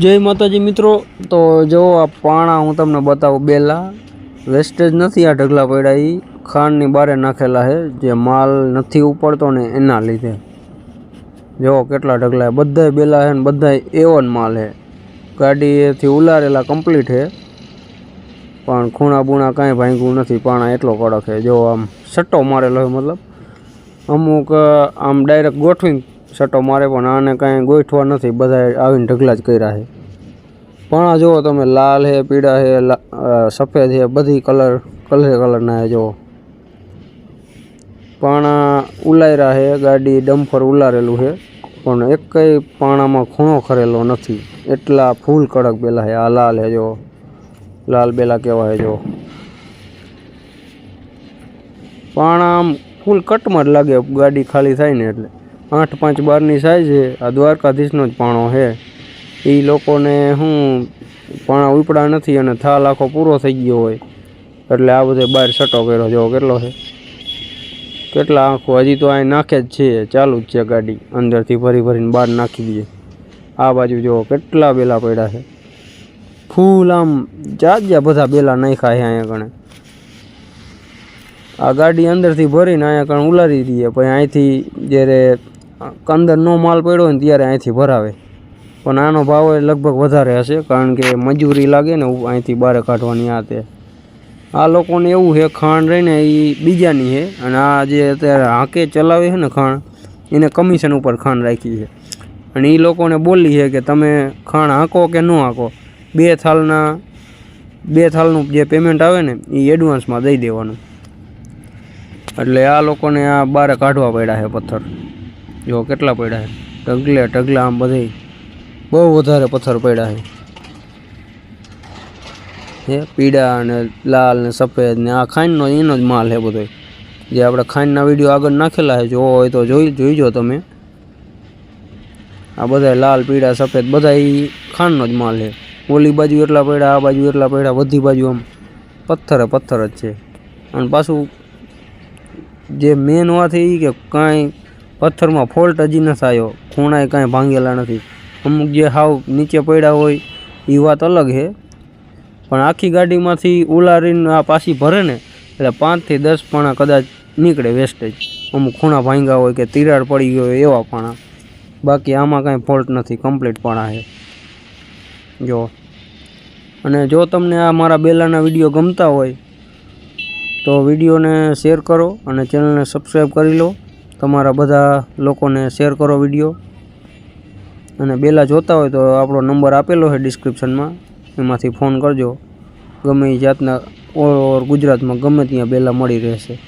જય માતાજી મિત્રો. તો જો આ પાણા હું તમને બતાવું બેલા. વેસ્ટેજ નથી આ ઢગલા પડ્યા એ ખાંડની બારે નાખેલા છે જે માલ નથી ઉપડતો ને એના લીધે. જો કેટલા ઢગલા બધા બેલા છે ને બધા એવો જ માલ છે ગાડીએથી ઉલારેલા કમ્પ્લીટ છે પણ ખૂણા બૂણા કાંઈ ભાંગ્યું નથી. પાણા એટલો કડક છે જો આમ સટ્ટો મારેલો છે મતલબ. અમુક અ, આમ ડાયરેક્ટ ગોઠવીને સટ્ટો મારે પણ આને કાંઈ ગોઠવા નથી બધા આવીને ઢગલા જ કર્યા છે. પણ જુઓ તમે, લાલ છે પીળા છે સફેદ છે બધી કલર, કલરે કલરના છે, જુઓ. પાણા ઉલાયરા છે ગાડી ડમ્ફર ઉલારેલું છે પણ એકેય પાણામાં ખૂણો ખરેલો નથી. એટલા ફૂલ કડક બેલા છે આ લાલ હે જો લાલ બેલા કેવા છે જો પાણા આમ ફૂલ કટમાં જ લાગે, ગાડી ખાલી થાય ને એટલે. આઠ પાંચ બારની સાઈઝ છે. આ દ્વારકાધીશનો જ પાણો છે. એ લોકોને શું પાણા ઉપડા નથી અને થાલ આખો પૂરો થઈ ગયો હોય. એટલે આ બધે બહાર સટો કર્યો જો કેટલો છે? કેટલા આંખો? હજી તો અહીં નાખે જ છે. ચાલુ જ છે ગાડી. અંદરથી ભરી ભરીને બહાર નાખી દઈએ. આ બાજુ જો કેટલા બેલા પડ્યા છે. ફૂલ આમ જાજ્યા બધા બેલા નાખ્યા છે અહીંયા કણે. આ ગાડી અંદરથી ભરીને અહીંયા કણ ઉલારી દઈએ. પછી અહીંથી જ્યારે અંદર નો માલ પડ્યો ને ત્યારે અહીંથી ભરાવે. પણ આનો ભાવ લગભગ વધારે હશે, કારણ કે મજૂરી લાગે ને અહીંથી બહાર કાઢવાની આ તે. આ લોકોને એવું છે, ખાંડ રહીને એ બીજાની છે, અને આ જે અત્યારે હાંકે ચલાવે છે ને ખાણ એને કમિશન ઉપર ખાંડ રાખી છે. અને એ લોકોને બોલી છે કે તમે ખાણ હાંકો કે ન હાંકો, બે થાલના, બે થાલનું જે પેમેન્ટ આવે ને એ એડવાન્સમાં દઈ દેવાનું. એટલે આ લોકોને આ બહાર કાઢવા પડ્યા છે પથ્થર. જો કેટલા પડ્યા છે? ઢગલે ઢગલા આમ બધે બહુ વધારે પથ્થર પડ્યા છે. હે, પીળા અને લાલ ને સફેદ ને આ ખાંડનો એનો જ માલ છે બધો જે આપણે ખાંડના વીડિયો આગળ નાખેલા છે, જોવો હોય તો જોઈ, જોઈજો તમે. આ બધા લાલ, પીળા, સફેદ બધા એ ખાંડનો જ માલ છે. ઓલી બાજુ એટલા પડ્યા, આ બાજુ એટલા પડ્યા, બધી બાજુ આમ પથ્થર પથ્થર જ છે. અને પાછું જે મેન એ કે કાંઈ પથ્થરમાં ફોલ્ટ હજી ન આવ્યો ખૂણાએ કાંઈ ભાંગેલા નથી. અમુક જે હાવ નીચે પડ્યા હોય એ વાત અલગ છે પણ આખી ગાડીમાંથી ઉલારીને આ પાછી ભરે ને એટલે પાંચથી દસ પાણા કદાચ નીકળે વેસ્ટેજ અમુક ખૂણા ભાંગ્યા હોય કે તિરાડ પડી ગયો હોય એવા પાણા. બાકી આમાં કાંઈ ફોલ્ટ નથી, કમ્પ્લીટ પાણા છે જો. અને જો તમને આ મારા બેલાના વીડિયો ગમતા હોય તો વિડીયોને શેર કરો અને ચેનલને સબસ્ક્રાઈબ કરી લો. તમારા બધા લોકોને શેર કરો વીડિયો. અને બેલા જોતા હોય તો આપણો નંબર આપેલો છે ડિસ્ક્રિપ્શનમાં. એમાંથી ફોન કરજો. ગમે એ જાતના ઓલ ઓવર ગુજરાતમાં ગમે ત્યાં બેલા મળી રહેશે.